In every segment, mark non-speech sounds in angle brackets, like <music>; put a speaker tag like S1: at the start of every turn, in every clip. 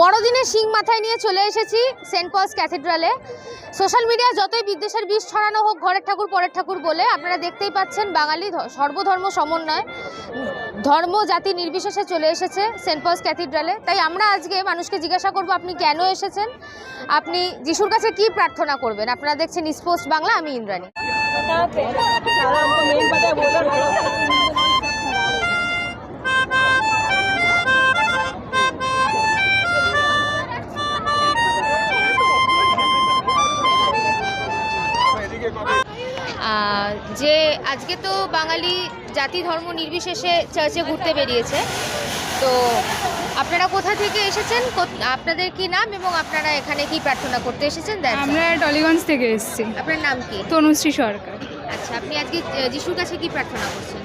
S1: বড়দিনে শিং মাথায় নিয়ে চলে এসেছি সেন্ট পলস ক্যাথেড্রালে। সোশ্যাল মিডিয়ায় যতই বিদ্বেষের বিষ ছড়ানো হোক, ঘরের ঠাকুর, পরের ঠাকুর বলে, আপনারা দেখতেই পাচ্ছেন বাঙালি সর্বধর্ম সমন্বয়। ধর্ম, জাতি নির্বিশেষে চলে এসেছে সেন্ট পলস ক্যাথেড্রালে। তাই আমরা আজকে মানুষকে জিজ্ঞাসা করব, আপনি কেন এসেছেন? আপনি যিশুর কাছে কি প্রার্থনা করবেন? আপনারা দেখছেন স্পোর্টস বাংলা আমি ইন্দ্রাণী। যে আজকে তো বাঙালি জাতি ধর্ম নির্বিশেষে চার্চে ঘুরতে বেরিয়েছে। তো আপনারা কোথা থেকে এসেছেন? আপনাদের কি নাম এবং আপনারা এখানে কি প্রার্থনা করতে এসেছেন?
S2: আমরা টলিগঞ্জ থেকে এসেছি।
S1: আপনার নাম কি?
S2: তনুশ্রী সরকার।
S1: আচ্ছা আপনি আজকে যিশুর কাছে কি প্রার্থনা করছেন?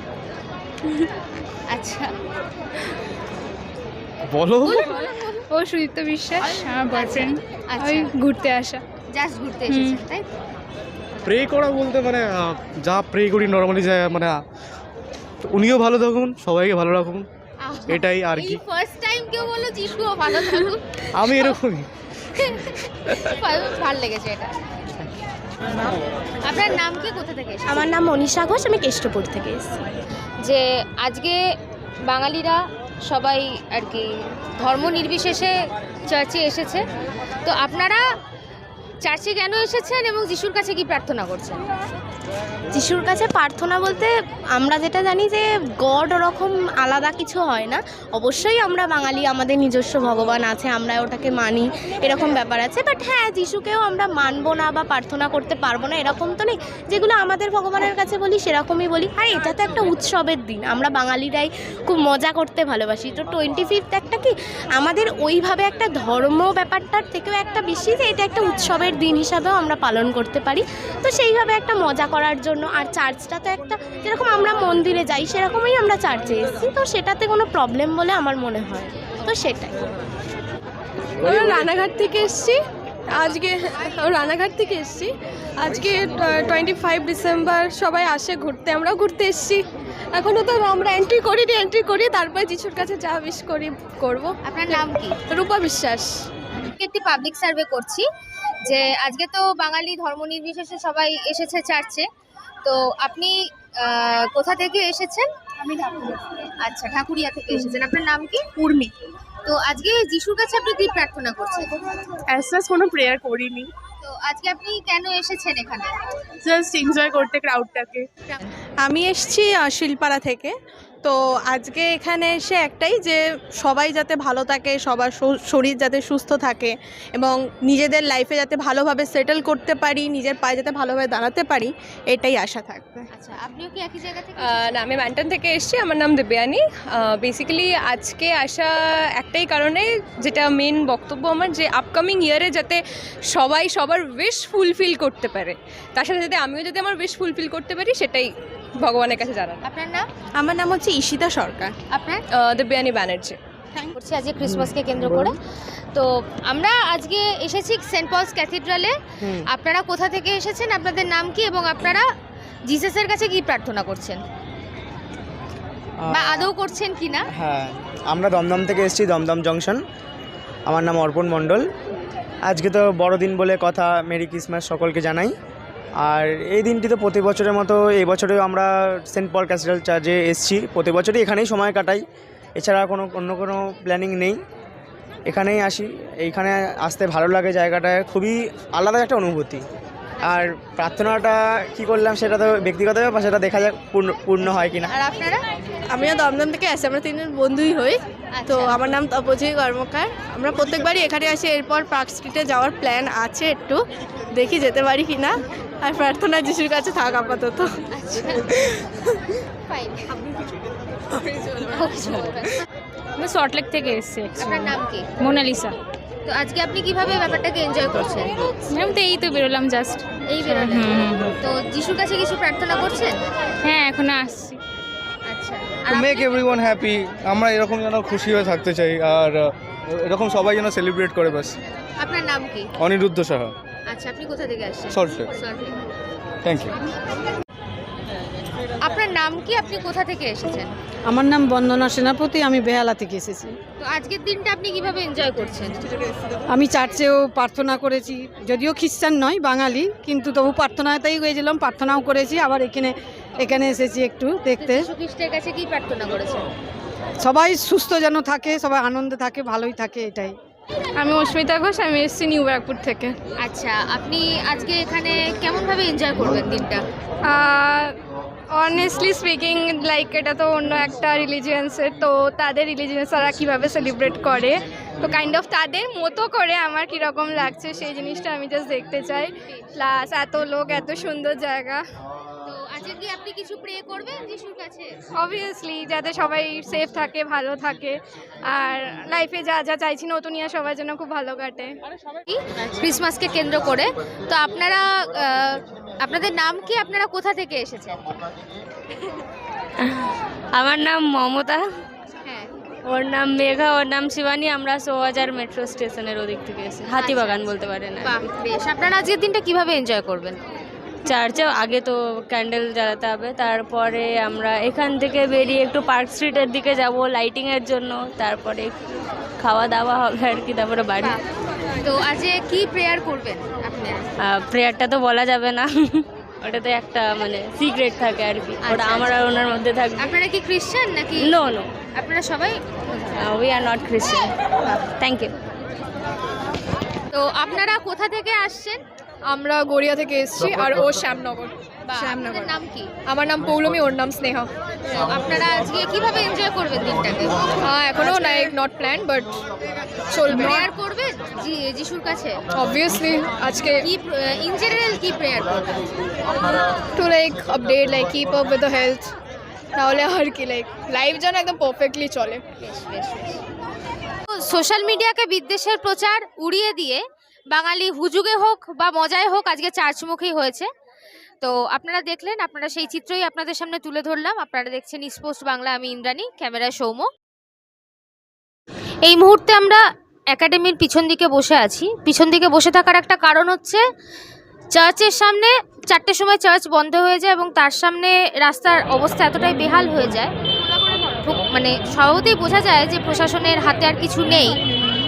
S1: <laughs> আচ্ছা।
S3: বলো।
S2: ও সুদীপ্ত বিশ্বাস আমার বয়ফ্রেন্ড
S1: আচ্ছা।
S2: ওই ঘুরতে আসা।
S1: জাস্ট ঘুরতে এসেছেন তাই?
S3: প্রে করা বলতে মানে যা প্রে করি নর্মালি যা মানে উনিও ভালো থাকুন সবাইকে ভালো রাখুন। এটাই আর কি।
S1: ফার্স্ট টাইম কেউ বলল যিশুও ভালো থাকুক
S3: আমি এরকমই।
S1: ভালো লেগেছে এটা। আপনার নাম কি? কোথা থেকে?
S4: আমার নাম মনীষা ঘোষ আমি কেষ্টপুর থেকে এসেছি।
S1: যে আজকে বাঙালিরা সবাই আর কি ধর্ম নির্বিশেষে চার্চে এসেছে। তো আপনারা চার্চে কেন এসেছেন এবং যিশুর কাছে কি প্রার্থনা করছেন?
S4: যিশুর কাছে প্রার্থনা বলতে আমরা যেটা জানি যে গড ওরকম আলাদা কিছু হয় না। অবশ্যই আমরা বাঙালি, আমাদের নিজস্ব ভগবান আছে, আমরা ওটাকে মানি, এরকম ব্যাপার আছে। বাট হ্যাঁ যিশুকেও আমরা মানবো না বা প্রার্থনা করতে পারব না, এরকম তো নেই। যেগুলো আমাদের ভগবানের কাছে বলি, সেরকমই বলি। আর এটা তো একটা উৎসবের দিন। আমরা বাঙালিরাই খুব মজা করতে ভালোবাসি। তো টোয়েন্টি ফিফথ একটা কি? আমাদের ওইভাবে একটা ধর্ম ব্যাপারটার থেকেও একটা বেশি যে এটা একটা উৎসবের দিন হিসাবেও আমরা পালন করতে পারি। তো সেইভাবে একটা মজা করার জন্য। আর চার্চটা তো একটা যেরকম আমরা মন্দিরে যাই সেরকমই আমরা চার্চে এসেছি। তো সেটাতে কোনো প্রবলেম বলে আমার মনে হয় তো সেটাই।
S5: আমরা রানাঘাট থেকে এসেছি। আজকে রানাঘাট থেকে এসেছি। আজকে টোয়েন্টি ফাইভ ডিসেম্বর সবাই আসে ঘুরতে। আমরাও ঘুরতে এসেছি। এখনও তো আমরা এন্ট্রি করিনি এন্ট্রি করি তারপরে যিশুর কাছে যা উইশ করি করব।
S1: আপনার নাম কি?
S5: রূপা বিশ্বাস।
S1: একটি পাবলিক সার্ভে করছি। যে আজকে তো বাঙালি ধর্ম নির্বিশেষে সবাই এসেছে চার্চে। তো আপনি কোথা থেকে এসেছেন? আমি আচ্ছা ঠাকুরিয়া থেকে এসেছেন। আপনার নাম কি?
S6: উর্মি।
S1: তো আজকে যিশুর কাছে আপনি কি প্রার্থনা করছেন?
S6: অ্যাজ কোনো প্রেয়ার করিনি।
S1: তো আজকে আপনি কেন এসেছেন এখানে?
S6: জাস্ট এনজয় করতে ক্রাউডটাকে
S5: আমি এসেছি শিলপাড়া থেকে। তো আজকে এখানে এসে একটাই যে সবাই যাতে ভালো থাকে সবার শরীর যাতে সুস্থ থাকে এবং নিজেদের লাইফে যাতে ভালোভাবে সেটেল করতে পারি নিজের পায়ে যাতে ভালোভাবে দাঁড়াতে পারি এটাই আশা থাকবে।
S1: আচ্ছা আপনিও কি একই জায়গা থেকে
S7: না আমি ম্যান্টন থেকে এসেছি আমার নাম দেবয়ানী বেসিক্যালি আজকে আসা একটাই কারণে যেটা মেন বক্তব্য আমার যে আপকামিং ইয়ারে যাতে সবাই সবার উইশ ফুলফিল করতে পারে। তার সাথে সাথে আমিও যদি আমার উইশ ফুলফিল করতে পারি সেটাই ভগবানের কাছে জানান।
S1: আপনার নাম?
S5: আমার নাম হচ্ছে ঈশিতা সরকার।
S1: আপনার?
S7: দেবয়ানী ব্যানার্জি
S1: করছি আজকে ক্রিসমাসকে কেন্দ্র করে। তো আমরা আজকে এসেছি সেন্ট পলস ক্যাথিড্রালে আপনারা কোথা থেকে এসেছেন? আপনাদের নাম কি? এবং আপনারা জিসাসের কাছে কি প্রার্থনা করছেন? বা আদৌ করছেন কি না?
S8: হ্যাঁ আমরা দমদম থেকে এসেছি দমদম জংশন। আমার নাম অর্পণ মণ্ডল। আজকে তো বড়দিন বলে কথা মেরি ক্রিসমাস সকলকে জানাই। আর এই দিনটি তো প্রতি বছরের মতো এই বছরেও আমরা সেন্ট পল ক্যাথিড্রাল চার্চে এসেছি। প্রতি বছরই এখানেই সময় কাটাই। এছাড়া কোনো অন্য কোনো প্ল্যানিং নেই। এখানেই আসি। এইখানে আসতে ভালো লাগে জায়গাটায় খুবই আলাদা একটা অনুভূতি। আর প্রার্থনাটা কি করলাম সেটা তো ব্যক্তিগত ব্যাপার সেটা দেখা যাক পূর্ণ পূর্ণ হয় কিনা।
S1: আর আপনারা?
S5: আমিও দমদম থেকে আসি আমরা তিনজন বন্ধুই হই। তো
S1: আচ্ছা।
S5: আমার নাম তপজয়ী কর্মকার। আমরা প্রত্যেকবারই এখানে আসি। এরপর পার্ক স্ট্রিটে যাওয়ার প্ল্যান আছে একটু। দেখি যেতে পারি কি না আর প্রার্থনা যিশুর কাছে থাক আপাতত।
S1: ফাইন
S2: আমি সল্টলেক থেকে এসেছি
S1: আপনার নাম কি?
S2: মোনালিসা
S1: তো আজকে আপনি কীভাবে ব্যাপারটাকে এনজয় করছেন?
S2: ম্যাম তো এই তো বেরোলাম জাস্ট
S1: এই
S2: হুম।
S1: তো যিশুর কাছে কিছু প্রার্থনা করছেন?
S2: হ্যাঁ এখন আসছি।
S3: মেক
S1: আপনি?
S3: এভরি ওয়ান হ্যাপি আমরা এরকম যেন খুশি হয়ে থাকতে চাই আর এরকম সবাই যেন সেলিব্রেট করে ব্যাস
S1: আপনার নাম কি?
S3: অনিরুদ্ধ সাহা।
S1: আচ্ছা আপনি কোথা থেকে আসছেন?
S3: সল্টলেক
S1: সল্টলেক
S3: থ্যাংক ইউ
S1: আপনার নাম কি? আপনি কোথা থেকে এসেছেন?
S9: আমার নাম বন্দনা সেনাপতি আমি বেহালা থেকে এসেছি।
S1: তো আজকের দিনটা আপনি কীভাবে এনজয় করছেন?
S9: আমি চার্চেও প্রার্থনা করেছি যদিও খ্রিস্টান নয় বাঙালি কিন্তু তবু প্রার্থনাতেই গিয়েছিলাম প্রার্থনাও করেছি আবার এখানে এখানে এসেছি একটু দেখতে।
S1: খ্রিস্টের কাছে কি প্রার্থনা করেছেন?
S9: সবাই সুস্থ যেন থাকে সবাই আনন্দে থাকে ভালোই থাকে এটাই।
S2: আমি অস্মিতা ঘোষ আমি এসেছি নিউ ব্যারাকপুর থেকে।
S1: আচ্ছা আপনি আজকে এখানে কেমনভাবে এনজয় করবেন দিনটা?
S2: অনেস্টলি স্পিকিং লাইক এটা তো অন্য একটা রিলিজিয়ান্সের তো তাদের রিলিজিয়ান্স তারা কীভাবে সেলিব্রেট করে? তো কাইন্ড অফ তাদের মতো করে আমার কীরকম লাগছে সেই জিনিসটা আমি জাস্ট দেখতে চাই। প্লাস এত লোক এত সুন্দর জায়গা।
S1: আজকে কি আপনি কিছু প্রে করবেন যিশুর কাছে?
S2: অবভিয়াসলি যাতে সবাই সেফ থাকে ভালো থাকে। আর লাইফে যা যা চাইছি নতুন ইয়ার সবার জন্য খুব ভালো কাটে।
S1: ক্রিসমাসকে কেন্দ্র করে। তো আপনারা আপনাদের নাম কি? আপনারা কোথা থেকে এসেছেন?
S2: আমার নাম মমতা।
S1: হ্যাঁ।
S2: ওর নাম মেঘা ওর নাম শিবানী। আমরা সোহাজার মেট্রো স্টেশনের ওদিক থেকে এসে হাতিবাগান বলতে পারেন
S1: বেশ। আপনারা আজকের দিনটা কীভাবে এনজয় করবেন?
S2: চার্চে আগে তো ক্যান্ডেল জ্বালাতে হবে। তারপরে আমরা এখান থেকে বেরিয়ে একটু পার্ক স্ট্রিটের দিকে যাব লাইটিংয়ের জন্য। তারপরে খাওয়া দাওয়া হবে আর কি তারপরে বাড়ি।
S1: তো আজকে কি প্রেয়ার করবেন আপনি?
S2: প্রেয়ারটা তো বলা যাবে না। ওটা তো একটা মানে সিক্রেট থাকে আর কি। ওটা
S1: আচ্ছা,
S2: আমার আর ওনার মধ্যে থাকবে।
S1: আপনারা কি খ্রিস্টান নাকি?
S2: নো নো
S1: আপনারা সবাই?
S2: We are not Christian thank you
S1: তো আপনারা কোথা থেকে আসছেন?
S5: আমরা গড়িয়া থেকে এসেছি আর ও শ্যামনগর। শ্যামনগর।
S1: নাম কি?
S5: আমার নাম পৌলমী ওর নাম স্নেহা।
S1: আপনারা আজকে কীভাবে এনজয় করবেন দিনটাকে?
S5: এখনও লাইক নট প্ল্যান বাট চলবে।
S1: প্রেয়ার করবেন? জি- যিশুর কাছে?
S5: অবভিয়াসলি আজকে
S1: কি ইন জেনারেল কি প্রেয়ার করবেন?
S5: To like update like keep up with the health তাহলে আর কি লাইক লাইফ যেন একদম পারফেক্টলি চলে।
S1: সোশ্যাল মিডিয়াকে বিদ্বেষের প্রচার উড়িয়ে দিয়ে বাঙালি হুজুগে হোক বা মজায় হোক, আজকে চার্চমুখী হয়েছে। তো আপনারা দেখলেন, আপনারা সেই চিত্রই আপনাদের সামনে তুলে ধরলাম। আপনারা দেখছেন ইস্পোস্ট বাংলা, আমি ইন্দ্রাণী, ক্যামেরায় সৌম্য। এই মুহূর্তে আমরা একাডেমির পিছন দিকে বসে আছি। পিছন দিকে বসে থাকার একটা কারণ হচ্ছে, চার্চের সামনে চারটের সময় চার্চ বন্ধ হয়ে যায় এবং তার সামনে রাস্তার অবস্থা এতটাই বেহাল হয়ে যায়। মানে স্বভাবতেই বোঝা যায় যে প্রশাসনের হাতে আর কিছু নেই।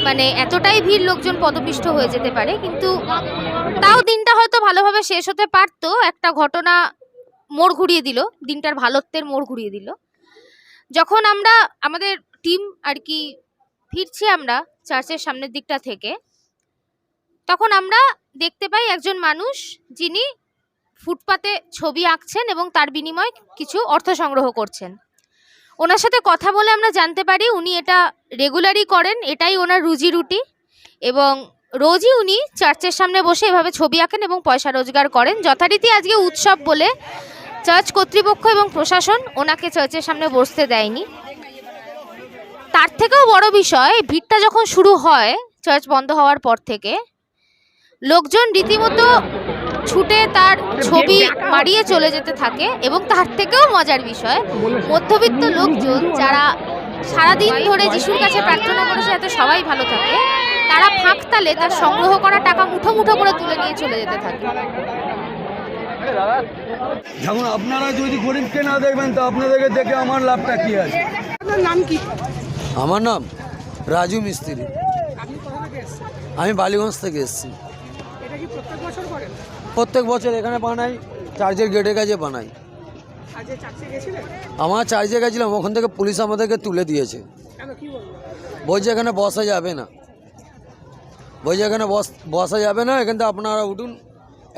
S1: মানে এতটাই ভিড় লোকজন পদপিষ্ট হয়ে যেতে পারে, কিন্তু তাও দিনটা হয়তো ভালোভাবে শেষ হতে পারতো। একটা ঘটনা মোড় ঘুরিয়ে দিল, দিনটার ভালোত্বের মোড় ঘুরিয়ে দিল। যখন আমরা, আমাদের টিম আর কি ফিরছি আমরা চার্চের সামনের দিকটা থেকে, তখন আমরা দেখতে পাই একজন মানুষ যিনি ফুটপাতে ছবি আঁকছেন এবং তার বিনিময়ে কিছু অর্থ সংগ্রহ করছেন। ওনার সাথে কথা বলে আমরা জানতে পারি উনি এটা রেগুলারই করেন, এটাই ওনার রুজি রুটি। এবং রোজই উনি চার্চের সামনে বসে এভাবে ছবি আঁকেন এবং পয়সা রোজগার করেন। যথারীতি আজকে উৎসব বলে চার্চ কর্তৃপক্ষ এবং প্রশাসন ওনাকে চার্চের সামনে বসতে দেয়নি। তার থেকেও বড় বিষয়, ভিড়টা যখন শুরু হয় চার্চ বন্ধ হওয়ার পর থেকে, লোকজন রীতিমতো ছুটে তার ছবি মারিয়ে চলে যেতে থাকে এবং তার থেকেও মজার বিষয় মধ্যবিত্ত লোকজন যারা সারাদিন ধরে যিশুর কাছে প্রার্থনা করেছে যাতে সবাই ভালো থাকে তারা ফাঁক তালে তার সংগ্রহ করা টাকা মুঠো মুঠো করে তুলে নিয়ে চলে যেতে থাকে।
S10: দেখুন আপনারা যদি গরিবকে না দেখবেন তো আপনাদেরকে দেখে আমার লাভটা কি আছে? নাম কি? আমার নাম রাজু মিস্ত্রি। আমি বালিগঞ্জ থেকে এসেছি। প্রত্যেক বছর এখানে বানাই চার্চের গেটের কাছে বানাই। আমার চার্চে গেছিলাম ওখান থেকে পুলিশ আমাদেরকে তুলে দিয়েছে। বলছে এখানে বসা যাবে না। বলছে এখানে বস যাবে না এখান থেকে আপনারা উঠুন।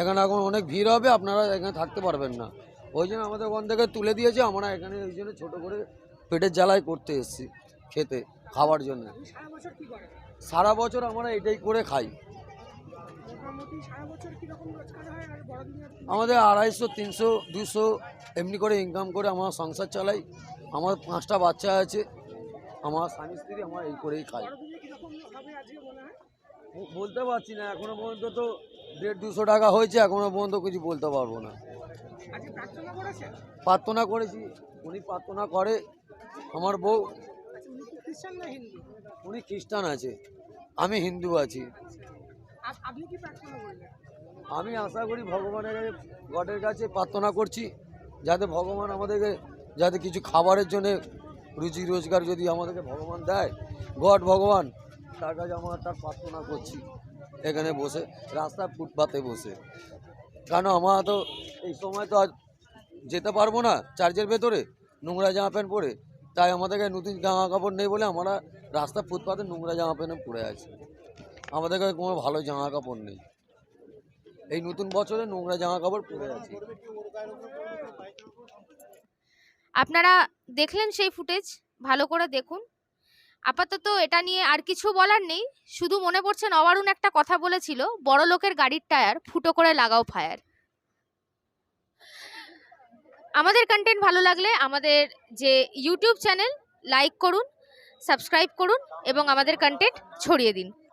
S10: এখানে এখন অনেক ভিড় হবে আপনারা এখানে থাকতে পারবেন না। ওই জন্য আমাদের ওখান থেকে তুলে দিয়েছে আমরা এখানে ওই জন্য ছোটো করে পেটের জ্বালাই করতে এসেছি খেতে খাওয়ার জন্য। সারা বছর আমরা এটাই করে খাই। আমাদের আড়াইশো তিনশো দুশো এমনি করে ইনকাম করে আমার সংসার চালাই। আমার পাঁচটা বাচ্চা আছে আমার স্বামী স্ত্রী আমার এই করেই খাই। বলতে পারছি না এখনও পর্যন্ত তো দেড় দুশো টাকা হয়েছে এখনও পর্যন্ত কিছু বলতে পারব না। প্রার্থনা করেছি? উনি প্রার্থনা করে আমার বউ। উনি খ্রিস্টান আছে আমি হিন্দু আছি। আমি আশা করি ভগবানের গডের কাছে প্রার্থনা করছি, যাতে ভগবান আমাদেরকে, যাতে কিছু খাবারের জন্য রুজি রোজগার যদি আমাদেরকে ভগবান দেয়, গড ভগবান, তার কাছে আমরা তার প্রার্থনা করছি, এখানে বসে, রাস্তার ফুটপাতে বসে। কেন আমরা তো এই সময় তো আর যেতে পারব না চার্জের ভেতরে, নোংরা জামা প্যান্ট পরে, তাই আমাদেরকে নতুন জামা কাপড় নেই বলে আমরা রাস্তা ফুটপাতে নোংরা জামা প্যান্ট পরে আছি। আমাদের কাছে কোনো ভালো জামা কাপড় নেই। এই নতুন বছরে নোংরা জামা কাপড় পরে আছি।
S1: আপনারা দেখলেন সেই ফুটেজ, ভালো করে দেখুন। আপাতত এটা নিয়ে আর কিছু বলার নেই। শুধু মনে পড়ছে নবারুণ একটা কথা বলেছিল, বড় লোকের গাড়ির টায়ার, ফুটো করে লাগাও ফায়ার। আমাদের কন্টেন্ট ভালো লাগলে আমাদের যে ইউটিউব চ্যানেল লাইক করুন সাবস্ক্রাইব করুন এবং আমাদের কন্টেন্ট ছড়িয়ে দিন।